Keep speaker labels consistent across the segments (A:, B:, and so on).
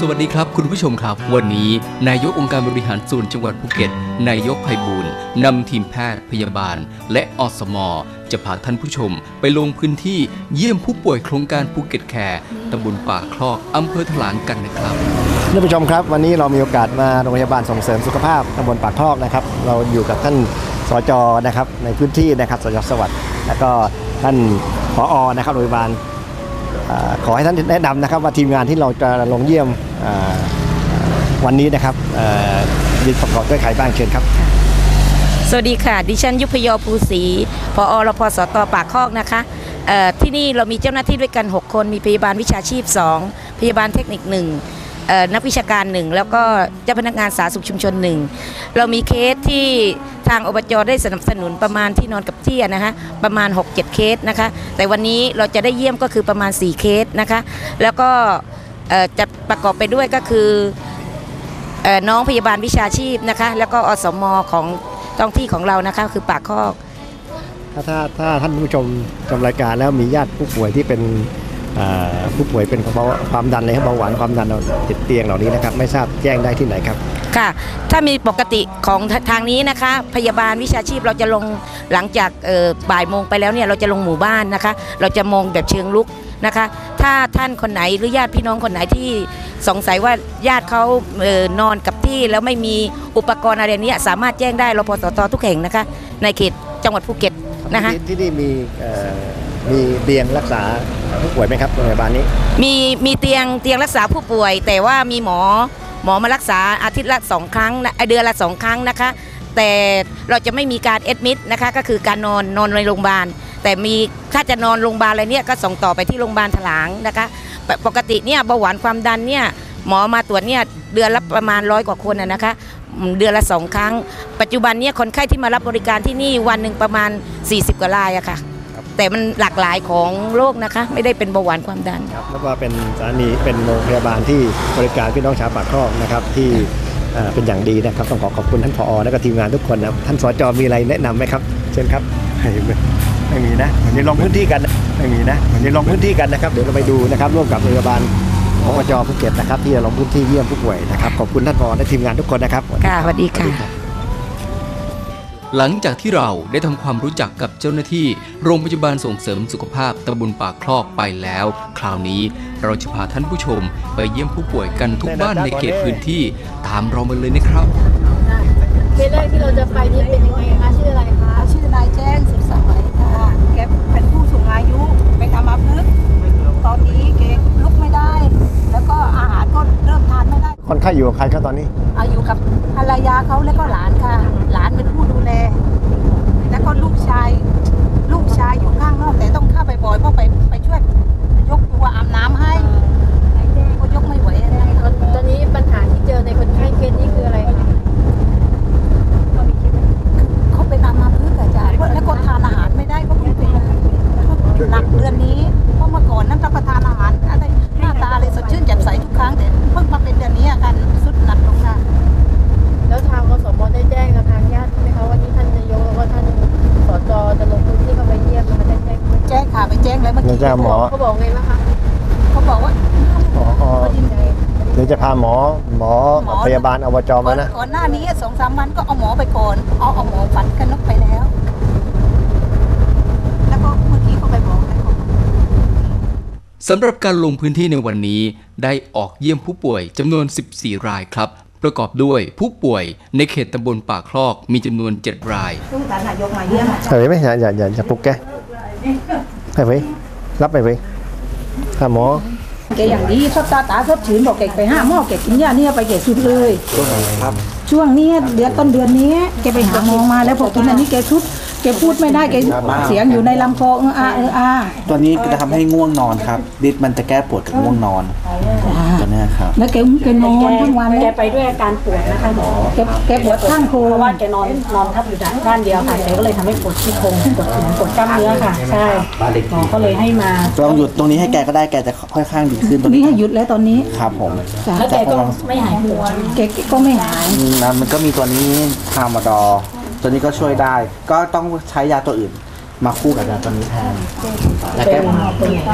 A: สวัสดีครับคุณผู้ชมครับ วันนี้นายกองค์การบริหารส่วนจังหวัดภูเก็ต นายกไพบูลนำทีมแพทย์พยาบาล และอสมจะพาท่านผู้ชมไปลงพื้นที่เยี่ยมผู้ป่วยโครงการภูเก็ตแคร์ตำบลป่าคลอกอำเภอถลางกันนะครับ
B: ท่านผู้ชมครับ วันนี้เรามีโอกาสมาโรงพยาบาลส่งเสริมสุขภาพตำบลปากคลอกนะครับ เราอยู่กับท่านสจนะครับในพื้นที่นะครับสจสวัสดิ์แล้วก็ท่านผอนะครับโรงพยาบาล ขอให้ท่านแนะนำนะครับว่าทีมงานที่เราจะลงเยี่ยมวันนี้นะครับเอ่อมีประกอบด้วยใครบ้างเชิญครับ
C: สวัสดีค่ะ ดิฉันยุพยภูศรีพอรพสตปากคอกนะคะที่นี่เรามีเจ้าหน้าที่ด้วยกัน 6 คนมีพยาบาลวิชาชีพ 2 พยาบาลเทคนิค1เอ่อ นักวิชาการ1แล้วก็เจ้าพนักงานสาธารณสุขชุมชน1เรามีเคสที่ทางอบจได้สนับสนุนประมาณที่นอนกับเที่อะนะคะประมาณ 6-7 เคสนะคะแต่วันนี้เราจะได้เยี่ยมก็คือประมาณ 4 เคสนะคะแล้วก็จะประกอบไปด้วยก็คืออน้องพยาบาลวิชาชีพนะคะแล้วก็อสมของท้องที่ของเรานะคะคือปากคอก
B: ถ้าถ้าถ้าท่านผู้ชมชมรายการแล้วมีญาติผู้ป่วยที่เป็น ผู้ป่วยเป็นเบาความดันเลยครับเบาหวานความดันเราติดเตียงเหล่านี้นะครับ ไม่ทราบแจ้งได้ที่ไหนครับ
C: ค่ะ ถ้ามีปกติของททางนี้นะคะ พยาบาลวิชาชีพเราจะลงหลังจากเอ่อบ่ายโมงไปแล้วเนี่ยเราจะลงหมู่บ้านนะคะ เราจะมองแบบเชิงลุกนะคะ ถ้าท่านคนไหนหรือญาติพี่น้องคนไหนที่สงสัยว่าญาติเขาเอ่อนอนกับที่แล้วไม่มีอุปกรณ์อะไรเนี้ยสามารถแจ้งได้รพสตทุกแห่งนะคะ ในเขตจังหวัดภูเก็ตนะคะ
B: ที่ที่นี่มีเอ่อ มีเตียงรักษาผู้ป่วยไหมครับโรงพยาบาลนี้
C: มีมีเตียงเตียงรักษาผู้ป่วย แต่ว่ามีหมอหมอมารักษาอาทิตย์ละสองครั้งนะเดือนละสองครั้งนะคะ แต่เราจะไม่มีการเอดมิดนะคะก็คือการนอนนอนในโรงพยาบาล แต่มีถ้าจะนอนโรงพยาบาลอะไรเนี่ยก็ส่งต่อไปที่โรงพยาบาลถลางนะคะปปกติเนี่ยเบาหวานความดันเนี่ยหมอมาตรวจเนี่ยเดือนละประมาณร้อยกว่าคนนะคะเดือนละสองครั้ง ปัจจุบันเนี่ยคนไข้ที่มารับบริการที่นี่วันหนึ่งประมาณ 40 กว่ารายอะค่ะ แต่มันหลากหลายของโรคนะคะ ไม่ได้เป็นเบาหวานความดัน
B: ครับแล้วก็เป็นสถานีเป็นโรงพยาบาลที่บริการพี่น้องชาวปากคลอกนะครับที่เอ่อเป็นอย่างดีนะครับต้องขอขอบคุณท่านผอและก็ทีมงานทุกคนนะครับท่านสจมีอะไรแนะนำไหมครับ เชิญครับไม่ไม่มีนะเดี๋ยวลงพื้นที่กันนะไม่มีนะเดี๋ยวลงพื้นที่กันนะครับเดี๋ยวเราไปดูนะครับร่วมกับโรงพยาบาลอบจภูเก็ตนะครับที่จะลงพื้นที่เยี่ยมผู้ป่วยนะครับขอบคุณท่านผอและทีมงานทุกคนนะครับ
C: ค่ะสวัสดีค่ะ
A: หลังจากที่เราได้ทำความรู้จักกับเจ้าหน้าที่ โรงพยาบาลส่งเสริมสุขภาพตำบลปากคลอกไปแล้ว คราวนี้เราจะพาท่านผู้ชมไปเยี่ยมผู้ป่วยกันทุกบ้านในเขตพื้นที่ตามเรามาเลยนะครับ
D: เคสแรกที่เราจะไปนี่เป็นยังไงคะชื่ออะไรคะ
E: ชื่อนายแจ้งสุดสวัยค่ะแกเป็นผู้สูงอายุเป็นอัมพฤกตอนนี้แกลุกไม่ได้ แล้วก็อาหารก็เริ่มทานไม่ได้
B: คนไข้อยู่กับใครครับตอนนี้
E: อายุกับภรรยาเขาแล้วก็หลานค่ะ หลานเป็นผู้ แลแล้วก็ลูกชายลูกชายอยู่ข้างนอกแต่ต้องเข้าไปบ่อยเพราะไปไปช่วยยกตัวอาบน้ำให้ก็ยกไม่ไหวนะคะ
D: ตอนนี้ปัญหาที่เจอในคนไข้เคสนี้คือ
E: บาลอ
D: บ
E: จ
B: มานะ
E: ก่อนหน้านี้สองสามวันก็เอาหมอไปก่อนเอาเอาหมอฝันกันนกไปแล้ว แล้วก็เมื่อกี้เขาไปบอกให้เขา
A: สำหรับการลงพื้นที่ในวันนี้ได้ออกเยี่ยมผู้ป่วยจำนวน 14 รายครับ ประกอบด้วยผู้ป่วยในเขตตำบลป่าคลอกมีจำนวน 7 ราย
E: ลูกหลานนายกมาเยี่ยม
B: เฮ้ยไหมอย่าอย่าอย่าอย่าปลุกแกให้ไว้รับไปไว้ถ้าหมอ
E: แกอย่างดีชอบตาตาชอบชื้นบอกแกไปห้าหม้อแกกินยาเนี่ยไปแกสุดเลย
B: ครับ
E: ช่วงนี้เดือนต้นเดือนนี้ แกไปหาหมอมาแล้วพอกินอันนี้แกชุด แกพูดไม่ได้แกเสียงอยู่ในลำคอเอออาเอออา
F: ตัวนี้จะทำให้ง่วงนอนครับฤทธิ์มันจะแก้ปวดกับง่วงนอนตัวเนี้ยครับ
E: แล้วแกแกนอนทั้งวันเลย
G: แกไปด้วยอาการปวดนะคะหมอ
E: แกแกปวดข้างโคร
G: เพ
E: ง
G: ราะว่าแกนอนนอนทับอยู่ด้านเดียวค่ะแกก็เลยทำให้ปวดที่โครงปวดถึงปวดกล้ามเนื้อค่ะใช่หมอก็เลยให้มา
F: ลองหยุดตรงนี้ให้แกก็ได้แกจะค่อยข้างดีขึ้นตรง
E: นี่
F: นี้
E: ให้หยุดแล้วตอนนี้
F: ครับผม
E: จ้ะ
G: แล้วแกก็ไม่หายปวด
E: แกก็ไม่หาย
F: อืมนะมันก็มีตัวนี้ทามาดอร์ ตัวนี้ก็ช่วยได้ ก็ต้องใช้ยาตัวอื่น มาคู่กับยาตัวนี้แทนแล้วแก้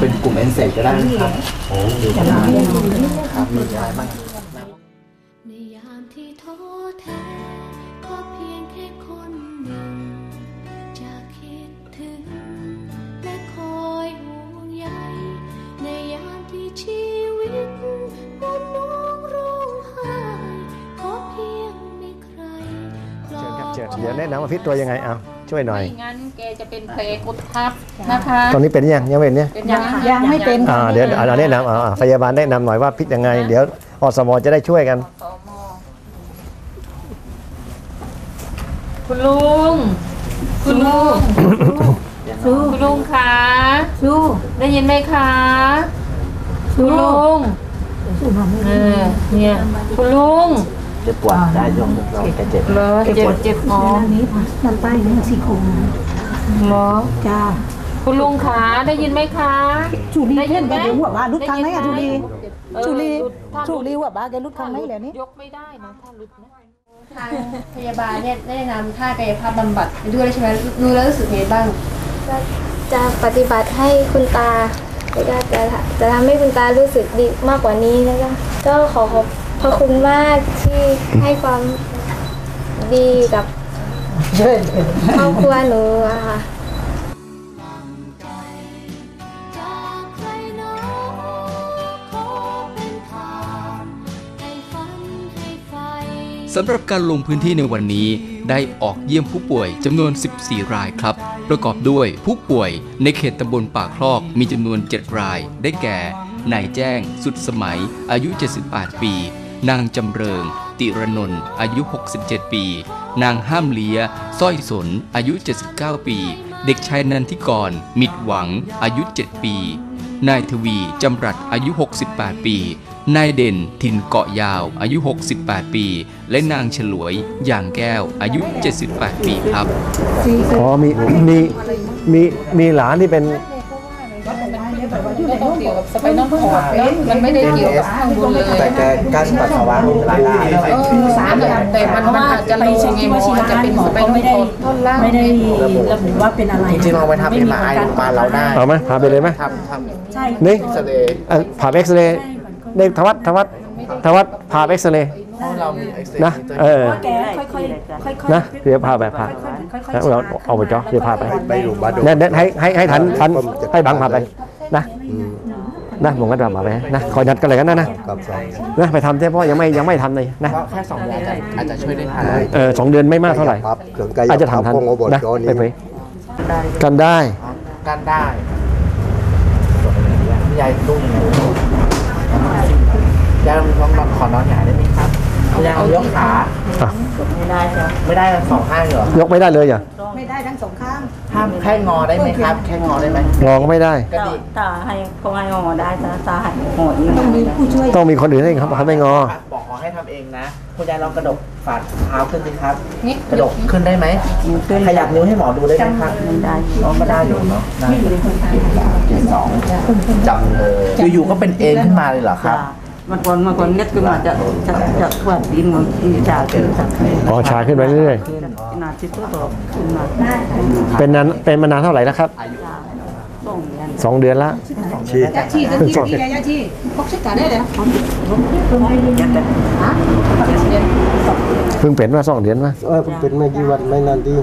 F: เป็นกลุ่มเอนเซก็ได้นะครับโอ้ดีก็ได้ครับมีอะไรบ้าง
B: เชิญครับ
H: บ
B: เชิญเดี๋ยวแนะนำว่าพิษตัวยังไงเอาช่วยหน่อย
D: งั้นแกจะเป็นเพลกดทับนะคะ
B: ตอนนี้เป็นยังยังไม่เป็นเนี่ย
D: เป็นยัง
E: ยังไม่เป็น
B: อ่าเดี๋ยวเอาแนะนำเอาเอาพยาบาลแนะนำหน่อยว่าพิษยังไง เดี๋ยวอสมจะได้ช่วยกัน
D: คุณลุง คุณลุงคุณลุงคะ
E: สู้
D: ได้ยินไหมคะคุณลุงเออเนี่ยคุณลุง
F: จะปวดได้ยงเราแกเจ็บ
D: เหรอเจ็บเจ็บอ๋อ
E: นี้ค่ะด้านใต้นี่ซี่โครง
D: เหรอ
E: จ้า
D: คุณลุงคะได้ยินไหมคะ
E: จูรีเล่นแกเดี๋ยวหัวบ้ารุดครั้งไหนอะจูรี
D: เออ
E: จูรี
D: ถ้า
E: จูรีหัวบ้าแกรุดครั้งไหนเหล่านี้
D: ยกไม่ได้นะถ้าลุดนะ
I: ทางพยาบาลเนี่ยได้แนะนำท่ากายภาพบำบัดไปด้วยใช่ไหมดูแล้วรู้สึกไงบ้าง
J: จะปฏิบัติให้คุณตาแล้วก็จะจะทำให้คุณตารู้สึกดีมากกว่านี้นะคะก็ขอขอบ พระคุณมากที่ให้ความดีกับครอบครัวหนูอะค่ะ
A: สำหรับการลงพื้นที่ในวันนี้ได้ออกเยี่ยมผู้ป่วยจำนวน 14 รายครับ ประกอบด้วยผู้ป่วยในเขตตำบลป่าคลอกมีจำนวน 7 ราย ได้แก่ นายแจ้ง สุดสมัย อายุ 78 ปี นางจำเริง ติรนนท์อายุ 67 ปี นางห้ามเลียสร้อยสน อายุ 79 ปี เด็กชายนันทิกร มิดหวัง อายุ 7 ปี นายทวี จำรัดอายุ 68 ปี นายเด่น ถิ่นเกาะยาว อายุ 68 ปี และนางฉลวยอย่างแก้ว อายุ 78 ปีครับ
B: อ๋อมีมีมีมีหลานที่เป็น
D: เกี่ยวกับสไปนอลคอร์ดนะมันไม่ได้เกี่ยวกับข้างบนเลย
F: แต่แกกั้นปัสสาวะไม่เป็นไรได้
D: เออสารอะแต่มันมันอาจจะลงไงหมออาจจะเป็นสไปนอลคอร์ดท่อนล่าง
G: ไม่ได้ระบุว่าเป็นอะไร
F: จริงๆลองไปทำเอ็มไอโรงพยาบาลเราได้
B: เอาไหมพาไปเลยไหม
F: ทำทำ
G: ใช่
B: นี่
F: เอ็กซเรย์
B: เอ่อผ่าเอ็กซเรย์เด็กทวัดทวัดทวัดผ่าเอ็กซเรย์
F: เพราะเรามีเอ็กซเรย์
B: นะเออ
G: แกค่อยๆค่อยๆ
B: นะเดี๋ยวพาไปพา
G: ค่อย
B: แล้ว
G: ๆ
B: เราเอาไปจ่อเดี๋ยวพาไป
K: ไปโรงพยาบาล
B: เนี่ยเนี่ยให้ให้ให้ทันทันให้บังพาไปนะ นะผมก็จะมาไปนะคอยนัดกันเลยกันนะนะครับ
K: สอง
B: นะไปทำเฉพาะยังไม่ยังไม่ทำเลยนะ
F: เพราะแค่สองเดือนอาจจะอาจจะช่วยได้ทัน
B: เออสองเดือนไม่มากเท่าไหร่
K: ปั๊บเครื่องกาย
B: อาจจะทำทัน
K: ของอบจ
B: นะ
K: นี่
B: ไปไปกันได้
F: กันได้ยายตุ้มยายลองลองลองขอนอนหงายได้ไหมครับยายลองยกขา
B: อะ
F: ไม่ได้ใช่ไม่ได้สองข้างเหรอย
B: กไม่ได้เลยอะ
E: ไม่ได้ทั้งสองข้าง
F: ห้ามแค่งอได้ไหมครับ แค่งอได้ไหม
B: งอก็ไม่ได้
F: ก็ดี
G: ตาให้เขาให้งอได้ตาตาให้งออีก
E: ต้องมีผู้ช่วย
B: ต้องมีคนอื่นให้ครับทำไม่งอ
F: บอกขอให้ทำเองนะ คุณยายลองกระดกฝ่าเท้าขึ้นสิครับ กระดกขึ้นได้ไหม ขยับนิ้วให้หมอดูได้ไหมครับไม่ได้น้องก็ได้อยู่เนาะได้สองจับเลยอยู่ๆก็เป็นเองขึ้นมาเลยเหรอครับ
G: มันก่อนมันก่อนเน็ตขึ้นมาจะจะจะขวดดินมันจะขึ้นจะ
B: อ๋อชาขึ้นไปเรื่อย
G: ขึ้นนาที่ตัวต่อขึ้นมา
B: ๆเป็นนานเป็นมานานเท่าไหร่แล้วครับ
G: ส่งเงิน
B: สองเดือนละ
K: ชี้
E: ยาชีทันทีที่ยาชีพกชิดกาได้เลย
B: เพิ่งเป็นมาสองเดือนมา
K: เออผมเป็นไม่กี่วันไม่นานดี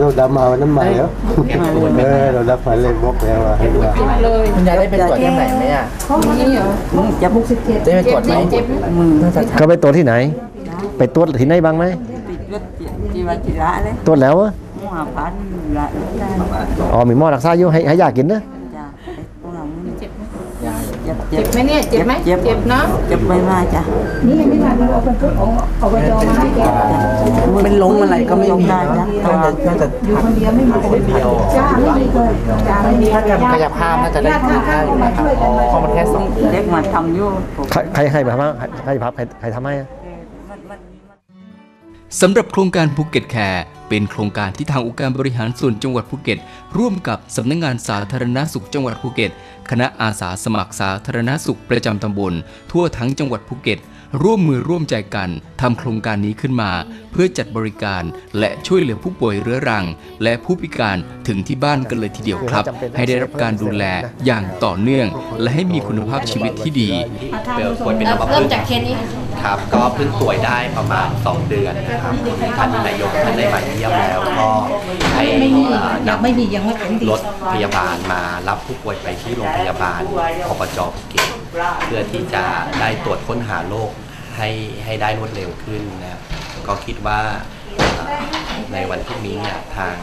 K: เราดำมาวันน้ำใหม่แล้วเออเราดับไฟเลยบอกแล้วว่าให้ว่า
F: คุณยายได้ไปตรวจที่ไหนไหมอะ
G: จะบุกสิบเจ็ด
F: ได้ไปตรวจไหม
G: มือ
B: เขาไปตรวจที่ไหน ไปตรวจที่ไหนบ้างไหม
G: รถจีวาจิระเลย
B: ตรวจแล้วอะ
G: หัวพันละ
B: อ๋อมีหม้อรักษาอยู่ให้ให้ยากินนะ
G: จ้ะพวก เราเจ็บ
F: ยาย
E: เจ็บไหมเนี่ยเจ็บไหมเจ็บเนาะ
L: เจ็บไม่มากจ้ะ
E: นี่ยังไม่มาดูเอาเป็นชุดของอบจมาให้แก
L: มันลงอะไรก็ไม่มีได้จ้ะ
F: น่าจะน่าจะ
E: อยู่คนเดียวไม่มีคนเดียวจ้าไม่มีเลยจ้าไม่มี
F: ถ้าการกายภาพน่าจะได้ดีค่าอยู่นะครับเพราะมันแค่สองเดือน
L: เด็กมาทำอยู่
B: ใครใครให้มาทำให้ใครพับใครใครทำให้อะ
A: สำหรับโครงการภูเก็ตแคร์เป็นโครงการที่ทางองค์การบริหารส่วนจังหวัดภูเก็ต ร่วมกับสำนักงงานสาธารณสุขจังหวัดภูเก็ต คณะอาสาสมัครสาธารณสุขประจำตำบล ทั่วทั้งจังหวัดภูเก็ต ร่วมมือร่วมใจกันทำโครงการนี้ขึ้นมา เพื่อจัดบริการและช่วยเหลือผู้ป่วยเรื้อรัง และผู้พิการถึงที่บ้านกันเลยทีเดียวครับ ให้ได้รับการดูแลอย่างต่อเนื่อง และให้มีคุณภาพชีวิตที่ดี
M: เป็น
I: เริ่มจากเคสนี้ ค่ะ
M: ครับ ก็เพิ่งป่วยได้ประมาณ 2 เดือนนะครับท่านนายกท่านได้มาเยี่ยมแล้วก็ให้อ่านำ
E: ไม่มียังไม่เป็นดี
M: รถพยาบาลมารับผู้ป่วยไปที่โรงพยาบาลอบจภูเก็ตเพื่อที่จะได้ตรวจค้นหาโรคให้ให้ได้รวดเร็วขึ้นนะครับก็คิดว่าอ่าในวันพรุ่งนี้เนี่ยทาง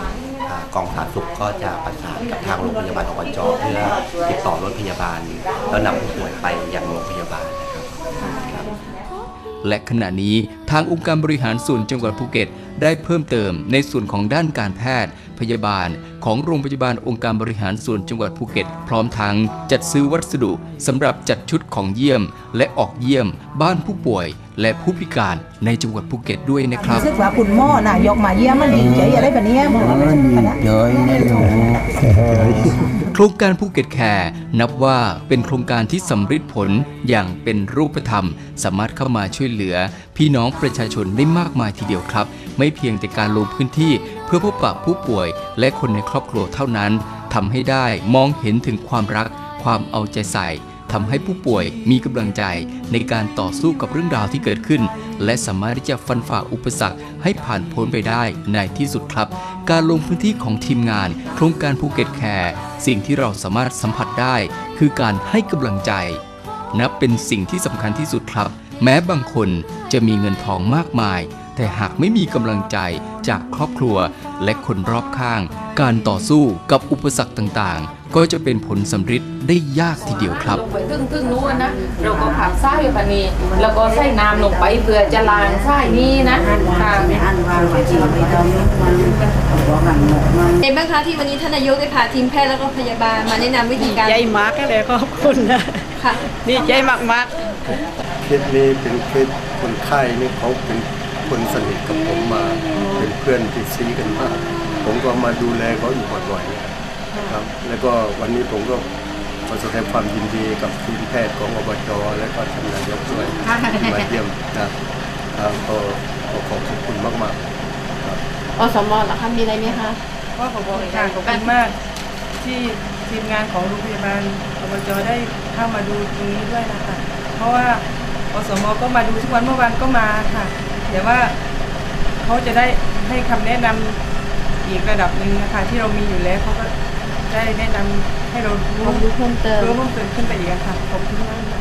M: อ่ากองสาธารณสุขก็จะประสานกับทางโรงพยาบาลอบจเพื่อติดต่อรถพยาบาล แล้วนำผู้ป่วยไปยังโรงพยาบาลนะครับ
A: และขณะนี้ทางองค์การบริหารส่วนจังหวัดภูเก็ต ได้เพิ่มเติมในส่วนของด้านการแพทย์ พยาบาล ของโรงพยาบาลองค์การบริหารส่วนจังหวัดภูเก็ต พร้อมทั้งจัดซื้อวัสดุสำหรับจัดชุดของเยี่ยม และออกเยี่ยม บ้านผู้ป่วย และผู้พิการในจังหวัดภูเก็ตด้วยนะครับ
E: รู้สึกว่าคุณหม่อนายกมาเยี่ยมมันดีใจอะไรแบบนี้หมด
L: เยอะนี่หนู
A: โครงการภูเก็ตแคร์นับว่าเป็นโครงการที่สำฤทธิ์ผลอย่างเป็นรูปธรรม สามารถเข้ามาช่วยเหลือ พี่น้องประชาชนได้มากมายทีเดียวครับ ไม่เพียงแต่การลงพื้นที่ เพื่อพบปะผู้ป่วย และคนในครอบครัวเท่านั้นทำให้ได้มองเห็นถึงความรัก ความเอาใจใส่ ทำให้ผู้ป่วยมีกำลังใจในการต่อสู้กับเรื่องราวที่เกิดขึ้น และสามารถที่จะฟันฝ่าอุปสรรคให้ผ่านพ้นไปได้ในที่สุดครับ การลงพื้นที่ของทีมงาน โครงการภูเก็ตแคร์สิ่งที่เราสามารถสัมผัสได้ คือการให้กำลังใจนับเป็นสิ่งที่สำคัญที่สุดครับ แม้บางคนจะมีเงินทองมากมาย แต่หากไม่มีกำลังใจจากครอบครัวและคนรอบข้าง การต่อสู้กับอุปสรรคต่างๆ ก็จะเป็นผลสำเร็จได้ยากทีเดียวครับ
C: ลงไปครึ่งครึ่งนู้นนะเราก็ผักไส้แบบนี้แล้วก็ใส่น้ำลงไปเพื่อจะล้างไส้นี้นะค่ะ
I: เห็นบ้างคะที่วันนี้ท่านนายกได้พาทีมแพทย์แล้วก็พยาบาลมาแนะนำวิธีการ
L: ใจมากเลยขอบคุณนะ
I: ค่ะ
L: ดีใจมาก
K: เคสนี้เป็นเคสคนไข้นี่เขาเป็น คนสนิทกับผมมาเป็นเพื่อนที่ซีกันมาก ผมก็มาดูแลเขาอยู่บ่อยๆนะครับ แล้วก็วันนี้ผมก็ขอแสดงความยินดีกับทีมแพทย์ของอบจและก็ท่านนายกด้วยที่มาเยี่ยมนะครับก็ขอขอบคุณมากๆครับ
I: อสมเหรอคะมีอะไรไหมคะ
L: ก็ขอบคุณค่ะขอบคุณมาก ที่ทีมงานของโรงพยาบาลอบจได้เข้ามาดูตรงนี้ด้วยนะคะ เพราะว่าอสมก็มาดูทุกวันเมื่อวานก็มาค่ะ แต่ว่าเขาจะได้ให้คำแนะนำอีกระดับหนึ่งนะคะที่เรามีอยู่แล้วเขาก็ได้แนะนำให้เรารู้
I: รู้เพิ่มเติม
L: รู้เพิ่มเติมขึ้นไปอีกอะค่ะขอบคุณมาก